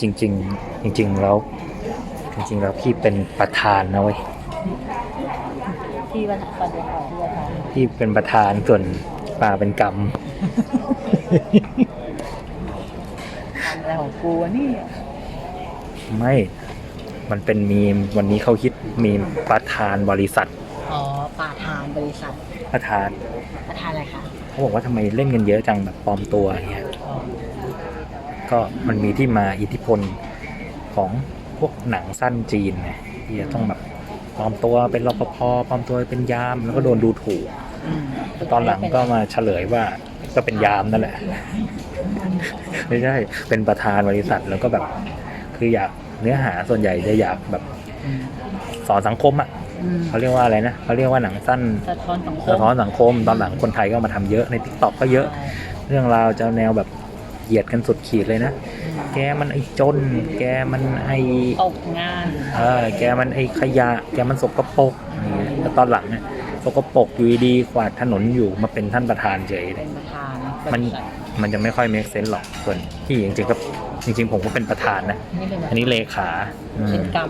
จริง ๆ จริง ๆ แล้ว จริง ๆ แล้วพี่เป็นประธานนะเว้ยที่วันปัจจุบันที่วันนั้นพี่เป็นประธานส่วนป่าเป็นกรรมทำอะไรของกูวะเนี่ยไม่ มันเป็นมีมวันนี้เขาคิดมีมประธานบริษัท อ๋อประธานบริษัท ประธาน ประธานอะไรคะเขาบอกว่าทำไมเล่นกันเยอะจังแบบปลอมตัวอย่างเงี้ยอ๋อ ก็มันมีที่มาอิทธิพลของพวกหนังสั้นจีนไงที่จะต้องแบบปลอมตัวเป็นรปภปลอมตัวเป็นยามแล้วก็โดนดูถูกอืมตอนหลังก็มาเฉลยว่าก็เป็นยามนั่นแหละ ไม่ใช่เป็นประธานบริษัทแล้วก็แบบ คืออยากเนื้อหาส่วนใหญ่จะอยากแบบอืมสอนสังคมอะอืมเขาเรียกว่าอะไรนะเขาเรียกว่าหนังสั้นสะท้อนสังคมสะท้อนสังคม ตอนหลังคนไทยก็มาทำเยอะในทิกตอกก็เยอะ เรื่องราวจะแนวแบบ เหยียดกันสุดขีดเลยนะ แกมันไอ้จน แกมันไอ้ตกงานเออแกมันไอ้ขยะ แกมันสกปรกนี่แล้วตอนหลังเนี่ยสกปรกอยู่ดีๆขวาดถนนอยู่มาเป็นท่านประธานเฉยเลเป็ยนประธานมันบริษัทมันจะไม่ค่อย make sense หรอกส่วนที่จริงๆก็จริง ๆ ผมก็เป็นประธานนะนี่เป็นแบบอันนี้เลขาอืมเป็นกรรม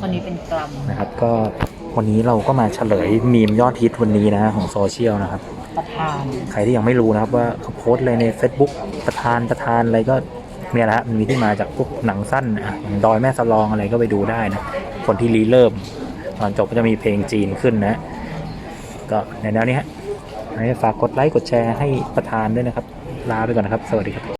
คนนี้เป็นกรรมนะครับ ก็วันนี้เราก็มาเฉลยมีมยอดฮิตวันนี้นะฮะของโซเชียลนะครับ ประธาน ใครที่ยังไม่รู้นะครับว่าเขาโพสต์อะไรใน Facebook ประธานประธานอะไรก็เนี่ยแหละฮะมันมีที่มาจากพวกหนังสั้นนะอย่างดอยแม่สลองอะไรก็ไปดูได้นะคนที่รีเริ่ม ตอนจบก็จะมีเพลงจีนขึ้นนะ ก็ในแนวนี้ฮะให้ฝากกดไลค์กดแชร์ให้ประธานด้วยนะครับ ลาไปก่อนนะครับ สวัสดีครับ